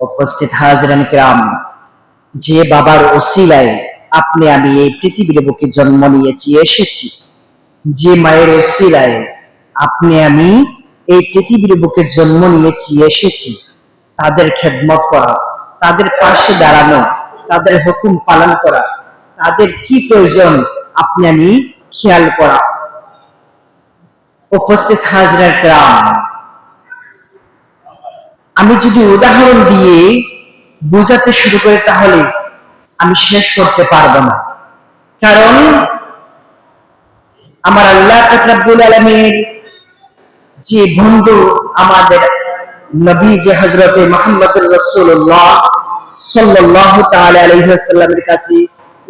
উপস্থিত হাজরান গ্রাম যে বাবার ওসিলায় আপনি আমি এই পৃথিবীর বুকে জন্ম নিয়েছি, এসেছি, যে মায়ের ওসিলায় আপনি আমি এই পৃথিবীর বুকে জন্ম নিয়েছি, এসেছি, তাদের খেদমত করা, তাদের পাশে দাঁড়ানো, তাদের হুকুম পালন করা, তাদের কি প্রয়োজন আপনি আমি খেয়াল করা। উপস্থিত হাজরা গ্রাম আমি যদি উদাহরণ দিয়ে বোঝাতে শুরু করি, তাহলে আমি শেষ করতে পারব না। কারণ আমার আল্লাহ রাব্বুল আলমীর যে বন্ধু আমাদের নবী, যে হজরতে মোহাম্মদ রসুল্লাহ সাল্লাহ তাআলা আলাইহি কাছে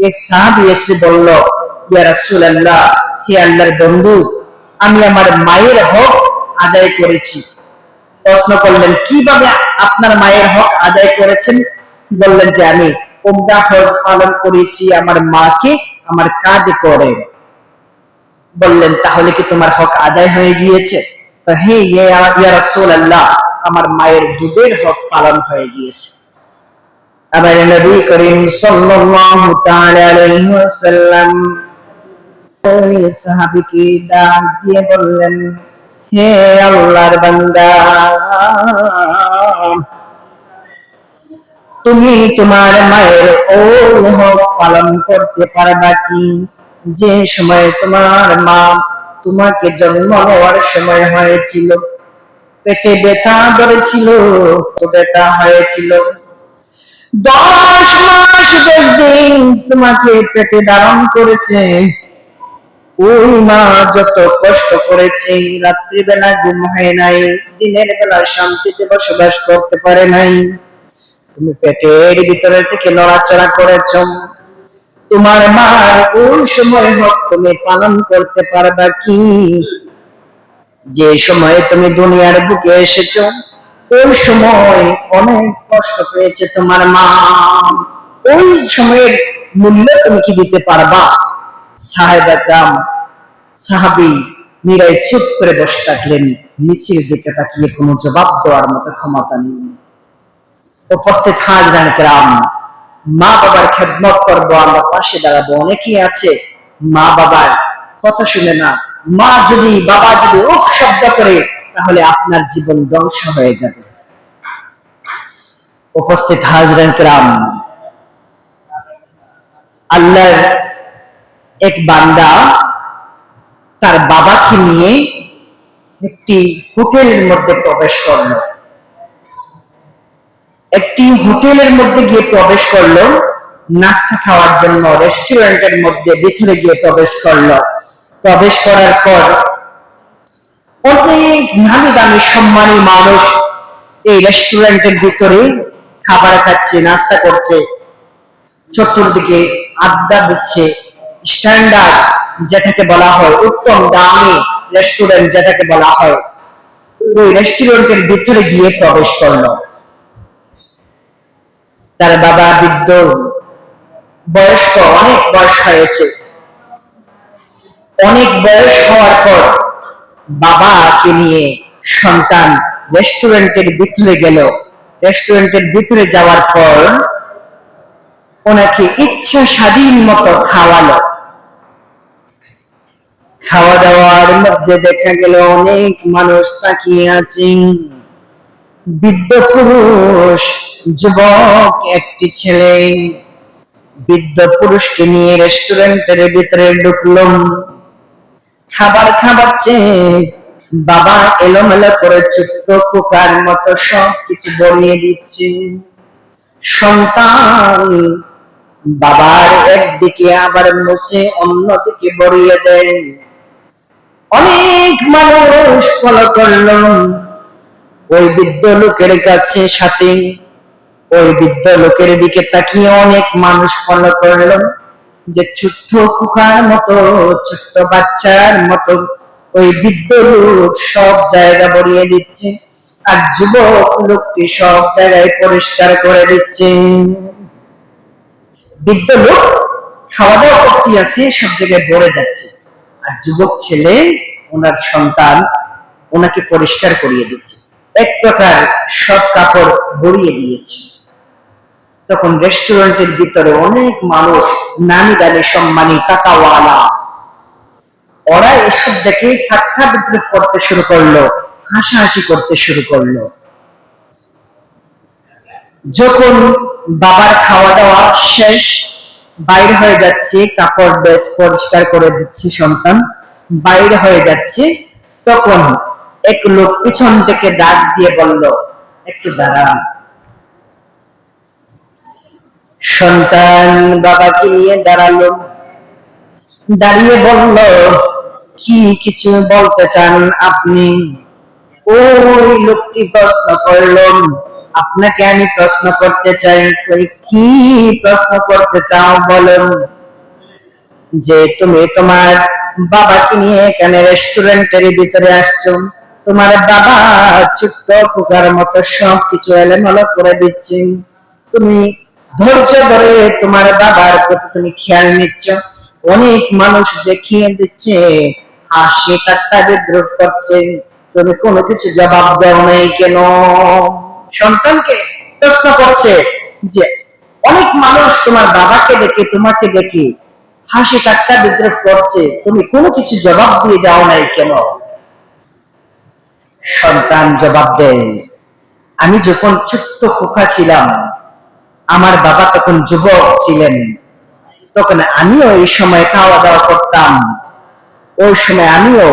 এক সাহাবী এসে বলল, ইয়া রাসূলুল্লাহ, হে আল্লাহর বন্ধু, আমি আমার মায়ের হক আদায় করেছি। প্রশ্ন করলেন, কীভাবে আপনার মায়ের হক আদায় করেছেন? বললেন যে, আমি উমরা হজ পালন করেছি, আমার মাকে আমার কাঁধে করে। বললেন, তাহলে কি তোমার হক আদায় হয়ে গিয়েছে? হে ইয়া রাসূলুল্লাহ, আমার মায়ের দুধের হক পালন হয়ে গিয়েছে। আবার নবী করিম সাল্লাল্লাহু তাআলা আলাইহি ওয়াসাল্লাম ওই সাহাবীকে ডাক দিয়ে বললেন হে আল্লাহর বান্দা। তুমি তোমার মায়ের ওই পালন করতে পারবা কি? যে সময় তোমার মা তোমাকে জন্ম হওয়ার সময় হয়েছিল, পেটে ব্যথা ধরেছিল ব্যথা হয়েছিল। দশ মাস দশ দিন তোমাকে পেটে ধারণ করেছে। ওই মা যত কষ্ট করেছে, রাত্রিবেলা ঘুম হয় নাই, দিনের বেলা শান্তিতে বসবাস করতে পারে নাই। তুমি পেটের ভিতরে থেকে নড়াচড়া করেছ। তোমার মা ওই সময় হোক তুমি পালন করতে পারবা কি? যে সময় তুমি দুনিয়ার বুকে এসেছ, ওই সময় অনেক কষ্ট পেয়েছে তোমার মা। ওই সময়ের মূল্য তুমি কি দিতে পারবা? সাহেবাম সাহাবি নিরাই চুপ করে বসে থাকলেন, নিচের দিকে তাকিয়ে কোনো জবাব দেওয়ার মতো ক্ষমতা নেই। উপস্থিত হাজরান গ্রাম মা বাবার খেদমত করব, আমরা পাশে দাঁড়াবো, অনেকেই আছে, মা বাবার কথা শুনে না। মা যদি, বাবা যদি উফ শব্দ করে, তাহলে আপনার জীবন ধ্বংস হয়ে যাবে। উপস্থিত হাজরান গ্রাম আল্লাহর এক বান্দা তার বাবাকে নিয়ে একটি হোটেলের মধ্যে প্রবেশ করল। একটি হোটেলের মধ্যে গিয়ে প্রবেশ করল, নাস্তা খাওয়ার জন্য রেস্টুরেন্টের মধ্যে ভিতরে গিয়ে প্রবেশ করল। প্রবেশ করার পর অনেক নামি দামি সম্মানী মানুষ এই রেস্টুরেন্টের ভিতরে খাবার খাচ্ছে, নাস্তা করছে, চতুর্দিকে আড্ডা দিচ্ছে। স্ট্যান্ডার্ড যেটাকে বলা হয়, উত্তম দামি রেস্টুরেন্ট যেটাকে বলা হয়, ওই রেস্টুরেন্টের ভিতরে গিয়ে প্রবেশ করল। তার বাবা বৃদ্ধ, বয়স্ক, অনেক বয়স হয়েছে। অনেক বয়স হওয়ার পর বাবাকে নিয়ে সন্তান রেস্টুরেন্টের ভিতরে গেল। রেস্টুরেন্টের ভিতরে যাওয়ার পর ওনাকে ইচ্ছা স্বাধীন মতো খাওয়ালো। খাওয়া দাওয়ার মধ্যে দেখা গেল অনেক মানুষ তাকিয়ে আছেন। বৃদ্ধ পুরুষ, যুবক, একটি ছেলে। বৃদ্ধ পুরুষকে নিয়ে রেস্টুরেন্টের ভিতরে ঢুকলাম। খাবার খাবাচ্ছে বাবা এলোমেলো করে ছোট্ট পোকার মতো সব কিছু বলিয়ে দিচ্ছে। সন্তান বাবার একদিকে আবার মুছে অন্যদিকে বড়িয়ে দেয়। অনেক মানুষ ফলো করল। ওই বৃদ্ধ লোকের কাছে সাথে। ওই বৃদ্ধ লোকের দিকে তাকিয়ে অনেক মানুষ ফলো করল। যে ছোট্ট কুকার মতো, ছোট্ট বাচ্চার মতো ওই বৃদ্ধ লোক সব জায়গা বড়িয়ে দিচ্ছে। আর যুবক লোকটি সব জায়গায় পরিষ্কার করে দিচ্ছে। বৃদ্ধ লোক খাওয়া দাওয়া করতে আছে, সব জায়গায় ভরে যাচ্ছে। আর যুবক ছেলে, ওনার সন্তান ওনাকে পরিষ্কার করিয়ে দিচ্ছে। এক প্রকার সব কাপড় গড়িয়ে দিয়েছে। তখন রেস্টুরেন্টের ভিতরে অনেক মানুষ নামি দামি সম্মানী টাকাওয়ালা। ওরা এসব দেখে ঠাট্টা বিদ্রুপ করতে শুরু করল, হাসাহাসি করতে শুরু করল। যখন বাবার খাওয়া দাওয়া শেষ, বাইরে হয়ে যাচ্ছে, কাপড় বেশ পরিষ্কার করে দিচ্ছে সন্তান, বাইরে হয়ে যাচ্ছে। তখন এক লোক পিছন থেকে ডাক দিয়ে বলল, একটু দাঁড়ান। সন্তান বাবাকে নিয়ে দাঁড়াল। দাঁড়িয়ে বলল, কি কিছু বলতে চান আপনি? ওই লোকটি প্রশ্ন করলাম আপনাকে আমি প্রশ্ন করতে চাই কি প্রশ্ন করতে চাও বলুন? যে তুমি তোমার বাবাকে নিয়ে এখানে রেস্টুরেন্টের ভিতরে আসছো, তোমার বাবা ছোট্ট পোকার মতো সব কিছু এলোমেলো করে দিচ্ছে। তুমি ধৈর্য ধরে তোমার বাবার প্রতি তুমি খেয়াল নিচ্ছ। অনেক মানুষ দেখিয়ে দিচ্ছে, হাসি ঠাট্টা বিদ্রুপ করছে। তুমি কোনো কিছু জবাব দেও নাই কেন? সন্তানকে প্রশ্ন করছে যে, অনেক মানুষ তোমার বাবাকে দেখে, তোমাকে দেখে হাসি ঠাট্টা বিদ্রুপ করছে। তুমি কোনো কিছু জবাব দিয়ে যাও নাই কেন? সন্তান জবাব দেয়, আমি যখন ছোট্ট খোকা ছিলাম, আমার বাবা তখন যুবক ছিলেন। তখন আমিও এই সময় খাওয়া দাওয়া করতাম। ওই সময় আমিও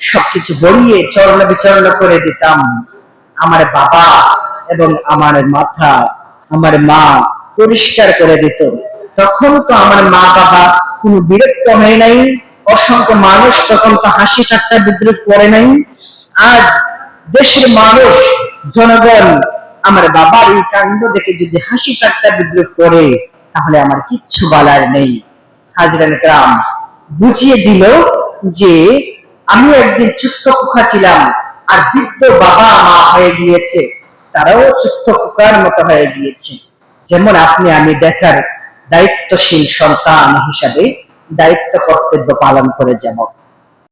সবকিছু গড়িয়ে চরণ বিচরণ করে দিতাম। আমার বাবা এবং আমার মাথা আমার মা পরিষ্কার করে দিত। তখন তো আমার মা বাবা কোনো বিরক্ত হয় নাই, অসংখ্য মানুষ তখন তো হাসি ঠাট্টা বিদ্রুপ করে নাই। আজ দেশের মানুষ, জনগণ আমার বাবার এই কাণ্ড দেখে যদি হাসি ঠাট্টা বিদ্রুপ করে, তাহলে আমার কিচ্ছু বলার নেই। হাজরান গ্রাম বুঝিয়ে দিল যে আমি একদিন ছোট্ট কুখা ছিলাম আর বৃদ্ধ বাবা মা হয়ে গিয়েছে, তারাও ছোট্ট কুকার মতো হয়ে গিয়েছে। যেমন আপনি, আমি দেখার দায়িত্বশীল সন্তান হিসাবে দায়িত্ব কর্তব্য পালন করে যাব।